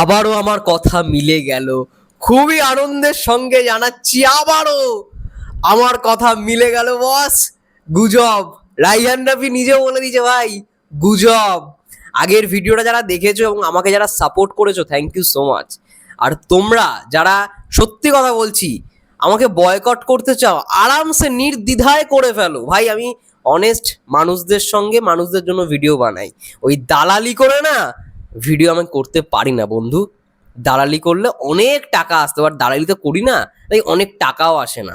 আবারও আমার কথা মিলে গেল। খুবই আনন্দের সঙ্গে জানাচ্ছি আবারও আমার কথা মিলে গেল বস গুজব। রাইহান রাফি নিজেও বলে দিয়েছে, ভাই, গুজব। আগের ভিডিওটা যারা দেখেছ এবং আমাকে যারা সাপোর্ট করেছ থ্যাংক ইউ সো মাচ আর তোমরা যারা সত্যি কথা বলছি, আমাকে বয়কট করতে চাও, আরামসে নির্দ্বিধায় করে ফেলো। ভাই, আমি অনেস্ট মানুষদের সঙ্গে মানুষদের জন্য ভিডিও বানাই। ওই দালালি করে না ভিডিও আমি করতে পারি না, বন্ধু। দালালি করলে অনেক টাকা আসতে পারে, দালালি তো করি না, তাই অনেক টাকাও আসে না।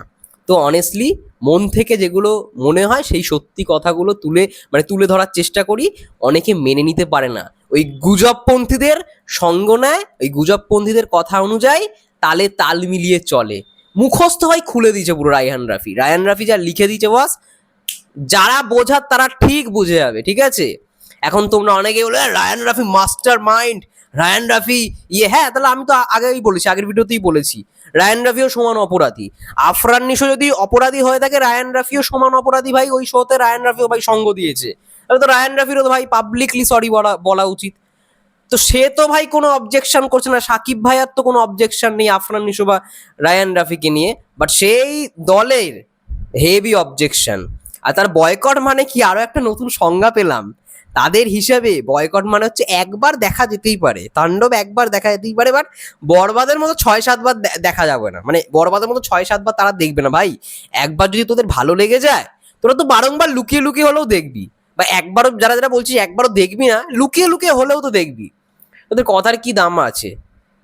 তো অনেস্টলি মন থেকে যেগুলো মনে হয়, সেই সত্যি কথাগুলো তুলে মানে তুলে ধরার চেষ্টা করি, অনেকে মেনে নিতে পারে না। ওই গুজবপন্থীদের সঙ্গ নেয়, ওই গুজবপন্থীদের কথা অনুযায়ী তালে তাল মিলিয়ে চলে। মুখস্থ হয় খুলে দিয়েছে পুরো রায়হান রাফি। রায়হান রাফি যা লিখে দিয়েছে বস যারা বোঝার তারা ঠিক বুঝে যাবে, ঠিক আছে? এখন তোমরা অনেকে বলে "আহ, Rayan Rafi mastermind Ryan Rafi ইয়ে হ্যাঁ তাহলে আমি তো আগেই বলেছি আগের ভিডিওতেই বলেছি। রায়ান রাফিও সমান অপরাধী। আফরান নিশো যদি অপরাধী হয়ে থাকে রায়ান রাফিও সমান অপরাধী ভাই ওই শোতে রায়ান রাফিও ভাই সঙ্গ দিয়েছে। তাহলে তো রায়ান রাফিরও তো ভাই পাবলিকলি সরি বলা বলা উচিত। তো সে তো ভাই কোনো অবজেকশন করছে না সাকিব ভাইয়ার তো কোনো অবজেকশন নেই আফরান নিশো বা রায়ান রাফিকে নিয়ে। বাট সেই দলের হেভি অবজেকশন আর তার বয়কট মানে কি? আরও একটা নতুন সংজ্ঞা পেলাম। তাদের হিসাবে বয়কট মানে হচ্ছে একবার দেখা যেতেই পারে। তাণ্ডব একবার দেখা যেতেই পারে বাট বরবাদের মতো ছয় সাতবার দেখা যাবে না। মানে বরবাদের মতো ছয় সাতবার তারা দেখবে না। ভাই, একবার যদি তোদের ভালো লেগে যায়, তোরা তো বারংবার লুকিয়ে লুকিয়ে হলেও দেখবি। বা একবারও যারা যারা বলছিস একবারও দেখবি না, লুকিয়ে লুকিয়ে হলেও তো দেখবি। তোদের কথার কি দাম আছে?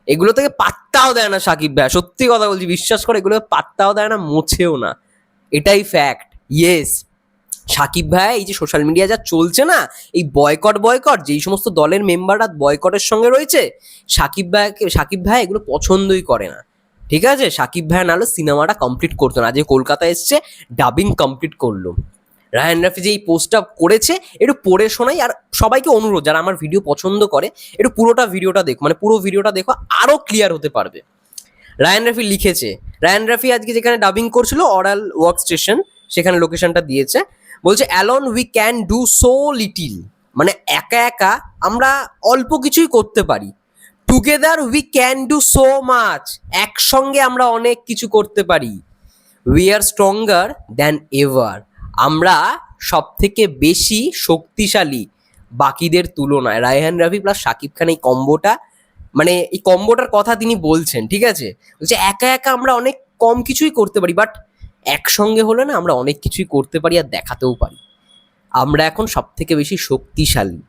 এগুলো থেকে পাত্তাও দেয় না সাকিব ভাই। সত্যি কথা বলছি, বিশ্বাস করে, এগুলো পাত্তাও দেয় না, মোছেও না। এটাই ফ্যাক্ট ইয়েস সাকিব ভাই, এই যে সোশ্যাল মিডিয়া যা চলছে না, এই বয়কট বয়কট যেই সমস্ত দলের মেম্বাররা বয়কটের সঙ্গে রয়েছে, সাকিব ভাইকে, সাকিব ভাই এগুলো পছন্দই করে না। ঠিক আছে? সাকিব ভাই নাহলে সিনেমাটা কমপ্লিট করতো না। যে কলকাতা এসছে ডাবিং কমপ্লিট করল। রায়ান রাফি যে এই পোস্টটা করেছে, একটু পড়ে শোনাই, আর সবাইকে অনুরোধ, যারা আমার ভিডিও পছন্দ করে, একটু পুরোটা ভিডিওটা দেখো মানে পুরো ভিডিওটা দেখো আরও ক্লিয়ার হতে পারবে। রায়ান রাফি লিখেছে, রায়ান রাফি আজকে যেখানে ডাবিং করছিল অরাল ওয়ার্ক স্টেশন সেখানে লোকেশনটা দিয়েছে। বলছে alone we can do so little মানে একা একা আমরা অল্প কিছুই করতে পারি। Together we can do so much একসঙ্গে আমরা অনেক কিছু করতে পারি। We are stronger than ever আমরা সব থেকে বেশি শক্তিশালী বাকিদের তুলনায়। রায়হান রাফি প্লাস শাকিব খান এই কম্বোটা মানে এই কম্বোটার কথা তিনি বলছেন, ঠিক আছে? বলছে, একা একা আমরা অনেক কম কিছুই করতে পারি বাট একসঙ্গে হলে না আমরা অনেক কিছুই করতে পারি আর দেখাতেও পারি। আমরা এখন সব থেকে বেশি শক্তিশালী।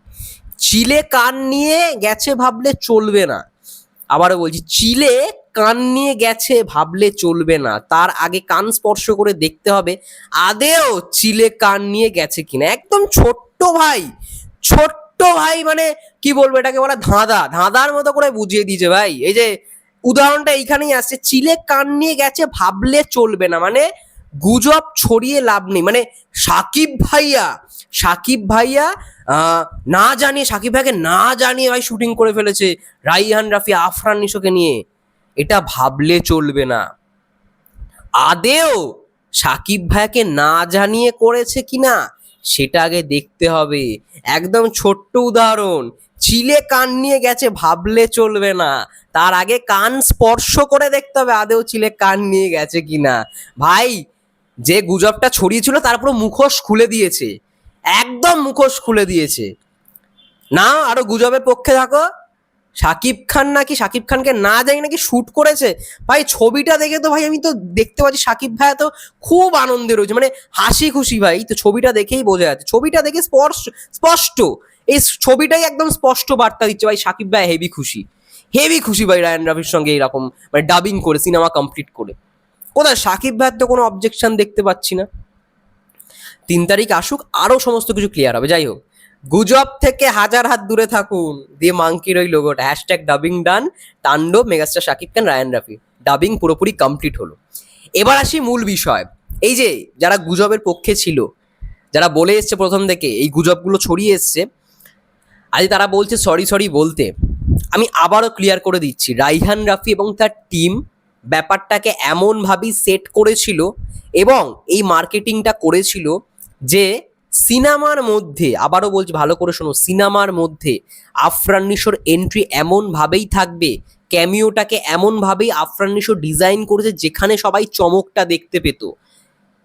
চিলে কান নিয়ে গেছে ভাবলে চলবে না। আবারও বলছি, চিলে কান নিয়ে গেছে ভাবলে চলবে না। তার আগে কান স্পর্শ করে দেখতে হবে, আদেও চিলে কান নিয়ে গেছে কিনা। একদম ছোট্ট ভাই ছোট্ট ভাই মানে কি বলব এটাকে বলা, ধাঁধা। ধাঁধার মতো করে বুঝিয়ে দিয়েছে ভাই। এই যে উদাহরণটা এইখানেই আসছে, চিলে কান নিয়ে গেছে ভাবলে চলবে না। মানে গুজব ছড়িয়ে লাভ নেই। মানে সাকিব ভাইয়া সাকিব ভাইয়া না জানিয়ে, সাকিব ভাইকে না জানিয়ে ভাই শুটিং করে ফেলেছে রাইহান রাফি, আফরান নিশোকে নিয়ে। এটা ভাবলে চলবে না। আদেও সাকিব ভাইকে না জানিয়ে করেছে কিনা, সেটা আগে দেখতে হবে। একদম ছোট্ট উদাহরণ, চিলে কান নিয়ে গেছে, ভাবলে চলবে না। তার আগে কান স্পর্শ করে দেখতে হবে, আদেও চিলে কান নিয়ে গেছে কিনা। ভাই যে গুজবটা ছড়িয়েছিল তারপর মুখোশ খুলে দিয়েছে। একদম মুখোশ খুলে দিয়েছে। না, আরও গুজবের পক্ষে থাকো। সাকিব খান নাকি, সাকিব খানকে না জানি নাকি শুট করেছে? ভাই, ছবিটা দেখে তো ভাই, আমি তো দেখতে পাচ্ছি সাকিব ভাই তো খুব আনন্দে রয়েছে। মানে হাসি খুশি ভাই তো ছবিটা দেখেই বোঝা যাচ্ছে। ছবিটা দেখে স্পষ্ট স্পষ্ট। এই ছবিটাই একদম স্পষ্ট বার্তা দিচ্ছে ভাই, সাকিব ভাই হেভি খুশি। হেভি খুশি ভাই রায়ান রাফির সঙ্গে এরকম মানে ডাবিং করে সিনেমা কমপ্লিট করে। কোথায়? সাকিব ভাইয়ের তো কোনো অবজেকশন দেখতে পাচ্ছি না। তিন তারিখ আসুক আরও সমস্ত কিছু ক্লিয়ার হবে। যাই হোক, গুজব থেকে হাজার হাত দূরে থাকুন, দিয়ে মাংকির ওই লোগোটা hashtag dubbing done Tandav megastar Shakib Khan, Rayan Rafi. Dubbing পুরোপুরি কমপ্লিট হলো। এবার আসি মূল বিষয়। এই যে, যারা গুজবের পক্ষে ছিল, যারা বলে এসছে প্রথম থেকে, এই গুজবগুলো ছড়িয়ে এসছে, আজ তারা বলছে সরি সরি বলতে। আমি আবারও ক্লিয়ার করে দিচ্ছি, রাইহান রাফি এবং তার টিম ব্যাপারটাকে এমনভাবেই সেট করেছিল এবং এই মার্কেটিংটা করেছিল যে সিনেমার মধ্যে, আবারও বলছি ভালো করে শোনো, সিনেমার মধ্যে আফরান নিশোর এন্ট্রি এমনভাবেই থাকবে ক্যামিওটাকে এমনভাবেই আফরান নিশো ডিজাইন করেছে যেখানে সবাই চমকটা দেখতে পেত।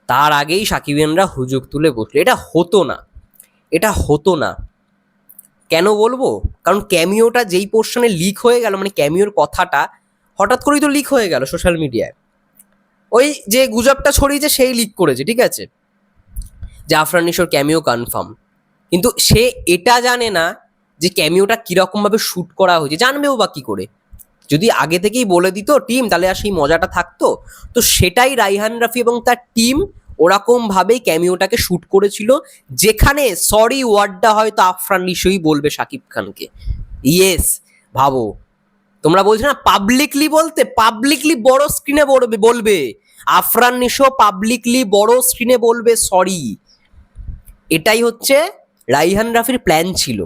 তার আগেই সাকিবিয়ানরা হুজুক তুলে বসল। এটা হতো না। এটা হতো না। কেন বলব? কারণ ক্যামিওটা যেই পোর্শনে লিক হয়ে গেল মানে ক্যামিওর কথাটা হঠাৎ করেই তো লিক হয়ে গেল সোশ্যাল মিডিয়ায় ওই যে গুজবটা ছড়িয়েছে সেই লিক করেছে, ঠিক আছে? যে আফরান নিশোর ক্যামিও কনফার্ম কিন্তু সে এটা জানে না যে ক্যামিওটা কীরকমভাবে শ্যুট করা হয়েছে জানবেও বা কী করে? যদি আগে থেকেই বলে দিত, টিম, তাহলে আর সেই মজাটা থাকতো? তো সেটাই রাইহান রাফি এবং তার টিম ওরকমভাবেই ক্যামিওটাকে শ্যুট করেছিল, যেখানে সরি ওয়ার্ডটা হয়তো আফরান নিশোই বলবে শাকিব খানকে। ইয়েস ভাবো। তোমরা বলছো না পাবলিকলি বলতে? পাবলিকলি বড় স্ক্রিনে বলবে বলবে। আফরান নিশো পাবলিকলি বড় স্ক্রিনে বলবে সরি এটাই হচ্ছে রাইহান রাফির প্ল্যান ছিল।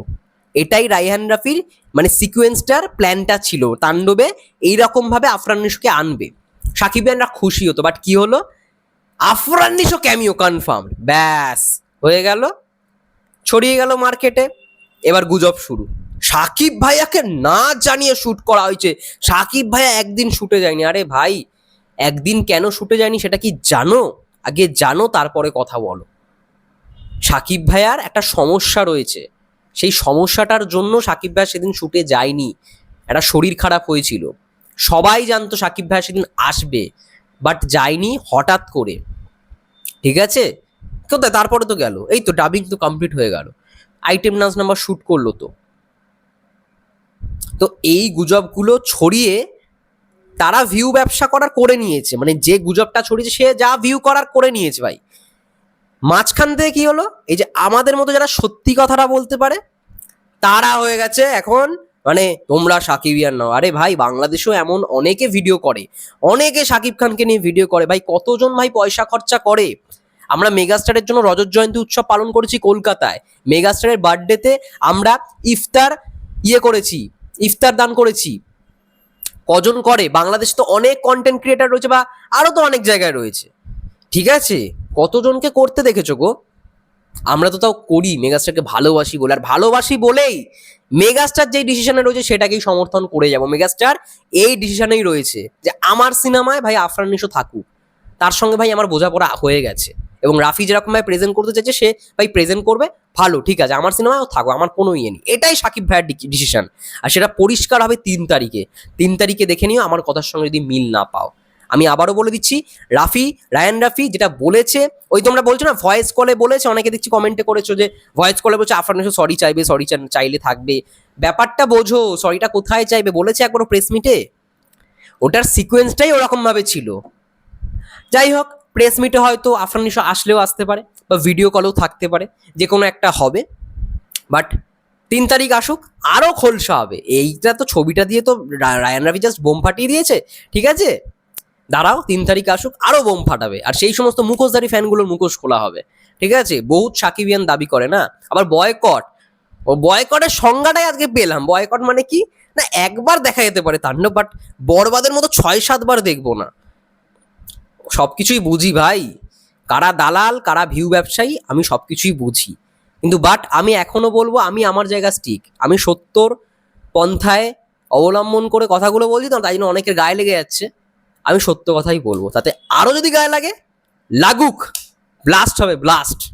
এটাই রাইহান রাফির মানে সিকোয়েন্সটার প্ল্যানটা ছিল। তাণ্ডবে এইরকমভাবে আফরান নিশোকে আনবে। সাকিবিয়ানরা খুশি হতো বাট কি হলো? আফরান নিশো ক্যামিও কনফার্ম ব্যাস, হয়ে গেল। ছড়িয়ে গেল মার্কেটে এবার গুজব শুরু। সাকিব ভাইয়াকে না জানিয়ে শ্যুট করা হয়েছে। সাকিব ভাইয়া একদিন শুটে যায়নি। আরে ভাই, একদিন কেন শুটে যায়নি সেটা কি জানো? আগে জানো, তারপরে কথা বলো। সাকিব ভাইয়ার একটা সমস্যা রয়েছে। সেই সমস্যাটার জন্য সাকিব ভাইয়া সেদিন শুটে যায়নি। একটা শরীর খারাপ হয়েছিল। সবাই জানতো সাকিব ভাইয়া সেদিন আসবে বাট যায়নি হঠাৎ করে। ঠিক আছে? কোথায়? তারপরে তো গেল। এই তো ডাবিং তো কমপ্লিট হয়ে গেল। আইটেম নাচ নাম্বার শ্যুট করল তো। তো এই গুজবগুলো ছড়িয়ে তারা ভিউ ব্যবসা করার করে নিয়েছে। মানে যে গুজবটা ছড়িয়েছে, সে যা ভিউ করার করে নিয়েছে ভাই। মাঝখান থেকে কি হলো? এই যে আমাদের মতো যারা সত্যি কথাটা বলতে পারে, তারা হয়ে গেছে এখন মানে তোমরা সাকিবিয়ান নাও। আরে ভাই, বাংলাদেশেও এমন অনেকে ভিডিও করে। অনেকে সাকিব খানকে নিয়ে ভিডিও করে। ভাই, কতজন ভাই পয়সা খরচা করে? আমরা মেগাস্টারের জন্য রজত জয়ন্তী উৎসব পালন করেছি কলকাতায়। মেগাস্টারের বার্থডেতে আমরা ইফতার ইয়ে করেছি। ইফতার দান করেছি। কজন করে? বাংলাদেশ তো অনেক কন্টেন্ট ক্রিয়েটার রয়েছে বা আরও তো অনেক জায়গায় রয়েছে। ঠিক আছে? কতজনকে করতে দেখেছ গো? আমরা তো তাও করি, মেগাস্টারকে ভালোবাসি বলে। আর ভালোবাসি বলেই মেগাস্টার যেই ডিসিশনে রয়েছে সেটাকেই সমর্থন করে যাব। মেগাস্টার এই ডিসিশনেই রয়েছে যে আমার সিনেমায় ভাই আফরান নিশো থাকুক। তার সঙ্গে ভাই আমার বোঝাপড়া হয়ে গেছে। এবং রাফি যেরকম ভাই প্রেজেন্ট করতে চাইছে, সে ভাই প্রেজেন্ট করবে, ভালো, ঠিক আছে, আমার সিনেমাও থাকো আমার কোনো ইয়ে নেই। এটাই সাকিব ভাইয়ের ডিসিশন আর সেটা পরিষ্কার হবে তিন তারিখে। তিন তারিখে দেখে নিও, আমার কথার সঙ্গে যদি মিল না পাও। আমি আবারও বলে দিচ্ছি, রাফি, রায়ান রাফি যেটা বলেছে, ওই তোমরা বলছো না ভয়েস কলে বলেছে, অনেকে দেখছি কমেন্টে করেছ যে ভয়েস কলে বলছে, আফরান সরি চাইবে সরি চাইলে থাকবে। ব্যাপারটা বোঝো সরিটা কোথায় চাইবে? বলেছে একবার প্রেস মিটে ওটার সিকোয়েন্সটাই ওরকমভাবে ছিল। যাই হোক প্রেস মিটে হয়তো আফরান নিশো আসলেও আসতে পারে বা ভিডিও কলেও থাকতে পারে যে কোনো একটা হবে। বাট তিন তারিখ আসুক আরও খোলসা হবে। এইটা তো ছবিটা দিয়ে তো রায়ান রাভি জাস্ট বোম ফাটিয়ে দিয়েছে, ঠিক আছে? দাঁড়াও, তিন তারিখ আসুক আরও বোম ফাটাবে। আর সেই সমস্ত মুখোশধারী ফ্যানগুলোর মুখোশ খোলা হবে, ঠিক আছে? বহুত সাকিবিয়ান দাবি করে না? আবার বয়কট। ও বয়কটের সংজ্ঞাটাই আজকে পেলাম। বয়কট মানে কি? না, একবার দেখা যেতে পারে তাণ্ডব বাট বরবাদের মতো ছয় সাতবার দেখব না। সব কিছুই বুঝি ভাই। কারা দালাল, কারা ভিউ ব্যবসায়ী, আমি সব কিছুই বুঝি। কিন্তু বাট আমি এখনও বলব, আমি আমার জায়গা স্টিক আমি সত্তর পন্থায় অবলম্বন করে কথাগুলো বলছি তো, তাই জন্য অনেকের গায়ে লেগে যাচ্ছে। আমি সত্য কথাই বলব। তাতে আরও যদি গায়ে লাগে, লাগুক। ব্লাস্ট হবে ব্লাস্ট